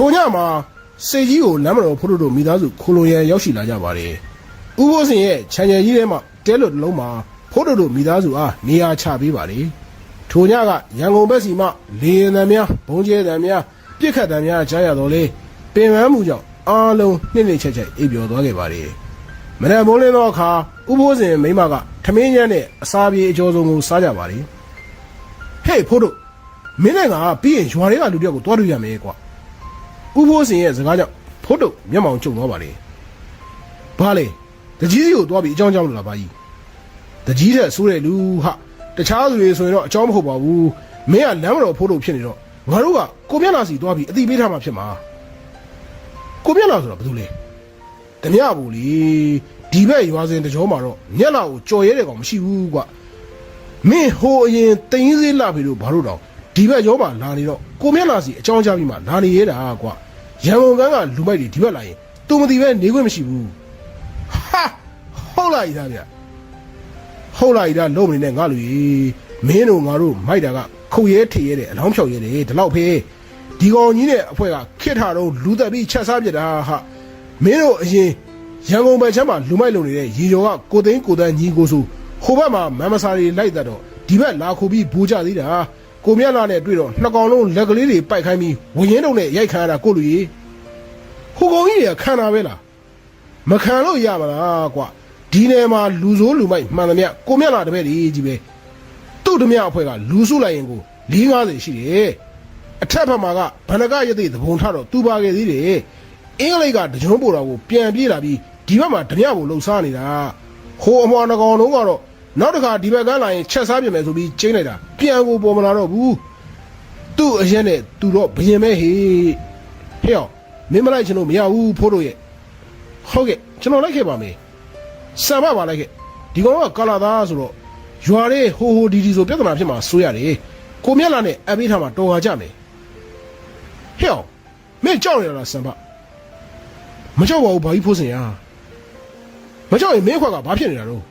ထိုညမှာစေကြီးကိုလမ်းမတော်ဖိုးတို့မိသားစုခိုလုံရန်ရောက်ရှိလာကြပါတယ်ဥပိုးစင်ရဲ့ခြံရံကြီးထဲမှာတဲလွတ်တစ်လုံးမှာဖိုးတို့မိသားစုအားနေရာချပေးပါတယ်ထိုညကရန်ကုန်ဘက်စီမှလေရင်တံများဘုံကျဲတံများပြစ်ခတ်တံများကြားရတော့လေပင်ပန်းမှုကြောင့်အားလုံးနှိမ့်နှိမ့်ချက်ချက်အိပ်ပျော်သွားခဲ့ပါတယ်မနက်မိုးလင်းသောအခါဥပိုးစင်မိန်းမကထမင်းညမ်းနဲ့အစာပြေအကျော်စုံကိုစားကြပါတယ်ဟေးဖိုးတို့မင်းနဲ့ကပြီးရင်ရွာတွေကလူတယောက်ကိုတွားတွေ့ရမယ်ကွာ ဥဖိုးစင်ရဲ့စကားကြောင့်ဖို့တုတ်မျက်မှောင်ကျုံသွားပါလေ။ဘာလဲတကြီးစီကိုသွားပြီးအကြောင်းကြောင်းလို့လားဘာကြီး။တကြီးတဲ့ဆိုးတဲ့လူဟာတခြားသူတွေဆိုရင်တော့အကြောင်းမဟုတ်ပါဘူး။မင်းကလမ်းမတော်ဖို့တုတ်ဖြစ်နေတော့ငါတို့ကကိုမျက်နှာစီသွားပြီးအတိပေးထားမှဖြစ်မှာ။ကိုမျက်နှာဆိုတော့ဘာလို့လဲ။တမရဘူးလေဒီဘက်ရွာစဉ်တကြောမှာတော့မျက်နှာကိုကြော်ရဲတဲ့ကောင်မရှိဘူးကွာ။မင်းဟိုအရင်တင်းစည်းလာပြီလို့ဘာလို့တော့ ဒီဘက်ရောပါလာနေတော့ကိုမျက်နှာစီအကြောင်းကြားပြီးမှလာနေရတာကွာရန်ကုန်ကန်းကလူမိုက်တွေဒီဘက်လာရင်သူမသိပဲနေခွင့်မရှိဘူးဟာဟုတ်လားဤသားဗျဟုတ်လားဤသားလုံးမနေနဲ့ငါလူကြီးမင်းတို့ငါတို့မိုက်တာကခုတ်ရဲထေရဲတဲ့အလောင်းဖြောက်ရဲတယ်ဒီလောက်ဖေးဒီကောင်ကြီးနဲ့အဖွဲကခစ်ထားတော့လူသက်ပြီးချက်စားပြစ်တာဟာမင်းတို့အရင်ရန်ကုန်ဘက်ချမ်းမှာလူမိုက်လုံနေတဲ့ရေကျော်ကကိုသိန်းကိုတန်းညီကိုစုဟိုဘက်မှာမမ်မစာတွေလိုက်တတ်တော့ဒီဘက်လာခုပြီးဘူကြသေးတာ ကိုမြတ်လာနဲ့တွေ့တော့နှစ်ကောင်လုံးလက်ကလေးတွေပိုက်ခိုင်းပြီးဝရင်တုံနဲ့ရိုက်ခါရတာကိုလူကြီးဟိုကောင်ကြီးတွေကခံတာပဲလားမခံလို့ရမလားကွာဒီနယ်မှာလူဆိုးလူမိုက်မှန်သမျှကိုမြတ်လာတပည့်ကြီးကြီးပဲသူ့ဓမြအဖွဲ့ကလူစုလိုက်ရင်ကို450ရှိတယ်အထက်ဘက်မှာကဗန္ဒကရသေးသဘုံထတော့သူပါခဲ့သေးတယ်အင်္ဂလိပ်ကတကြုံပို့တာကိုပြန်ပြေးလာပြီးဒီဘက်မှာဓမြကိုလှုပ်ရှားနေတာဟိုအမွာနှကောင်လုံးကတော့နောက်တစ်ခါဒီဘက်ကလာရင်ချက်စားပြင်မယ်ဆိုပြီးကျင်းလိုက်တာ ပြန်ကိုပေါ်မလာတော့ဘူးသူ့အရက်နဲ့သူတော့ဘယင်မဲဟေးဟဲ့အောင်မင်းမလိုက်ချင်လို့မရဘူးဖိုးတို့ရဲ့ဟုတ်ကဲ့ကျွန်တော်လိုက်ခဲ့ပါမယ်ဆံမပါလိုက်ခဲ့ဒီကောင်ကကာလာသားဆိုတော့ရွာလေးဟိုဟိုဒီဒီဆိုပြဿနာဖြစ်မှာစိုးရတယ်ကိုမြက်လာနဲ့အပေးထားမှာတော်ဟာကြမယ်ဟဲ့အောင်မင်းကြောက်ရလားဆံမမကြောက်ပါဘူးဘာကြီးဖိုးစင်ရမကြောက်ရင်မင်းခွက်ကဘာဖြစ်နေတာတော့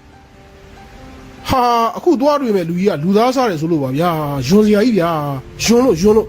ဟာအခုသွားတွေ့မဲ့လူကြီးကလူသားစားတယ်ဆိုလို့ပါဗျာယွန်စရာကြီးဗျာယွန်လို့ယွန်လို့